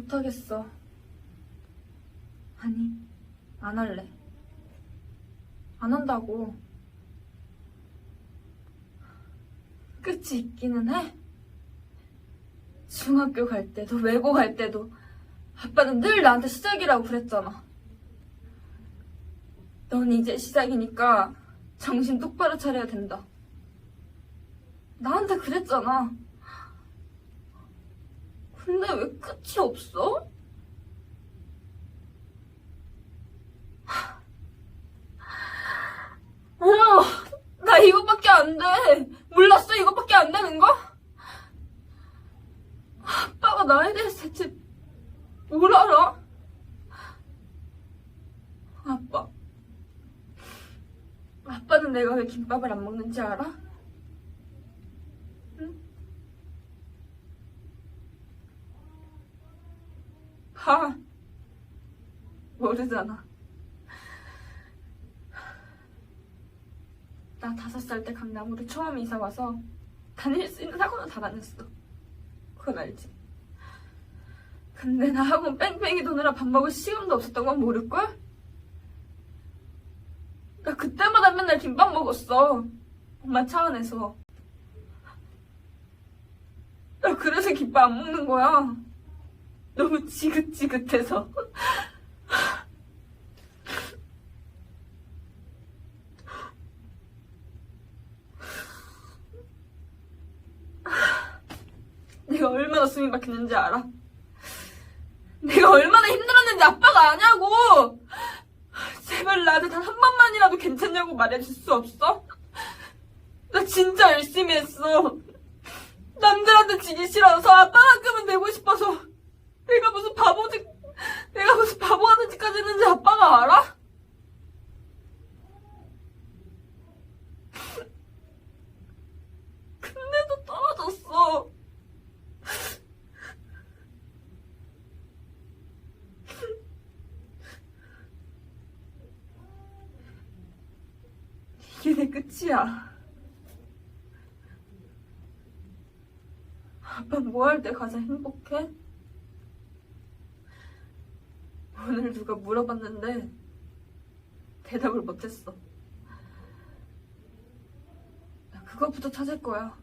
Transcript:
못하겠어. 아니, 안 할래. 안 한다고. 끝이 있기는 해. 중학교 갈 때도, 외고 갈 때도, 아빠는 늘 나한테 시작이라고 그랬잖아. 넌 이제 시작이니까 정신 똑바로 차려야 된다. 나한테 그랬잖아. 근데 왜 끝이 없어? 어머, 나 이것밖에 안 돼. 몰랐어? 이것밖에 안 되는 거? 아빠가 나에 대해서 대체 뭘 알아? 아빠. 아빠는 내가 왜 김밥을 안 먹는지 알아? 봐. 모르잖아. 나 다섯 살 때 강남으로 처음 이사 와서 다닐 수 있는 학원을 다 다녔어. 그건 알지. 근데 나 학원 뺑뺑이 도느라 밥 먹을 시간도 없었던 건 모를걸? 나 그때마다 맨날 김밥 먹었어. 엄마 차 안에서. 나 그래서 김밥 안 먹는 거야. 너무 지긋지긋해서. 내가 얼마나 숨이 막혔는지 알아? 내가 얼마나 힘들었는지 아빠가 아냐고! 제발 나한테 단 한 번만이라도 괜찮냐고 말해줄 수 없어? 나 진짜 열심히 했어. 남들한테 지기 싫어서 아빠만큼은 되고 싶어서 내가 무슨 바보짓, 내가 무슨 바보 하는 짓까지 했는지 아빠가 알아? 근데도 떨어졌어. 이게 내 끝이야. 아빠 뭐 할 때 가장 행복해? 오늘 누가 물어봤는데 대답을 못했어. 나 그것부터 찾을 거야.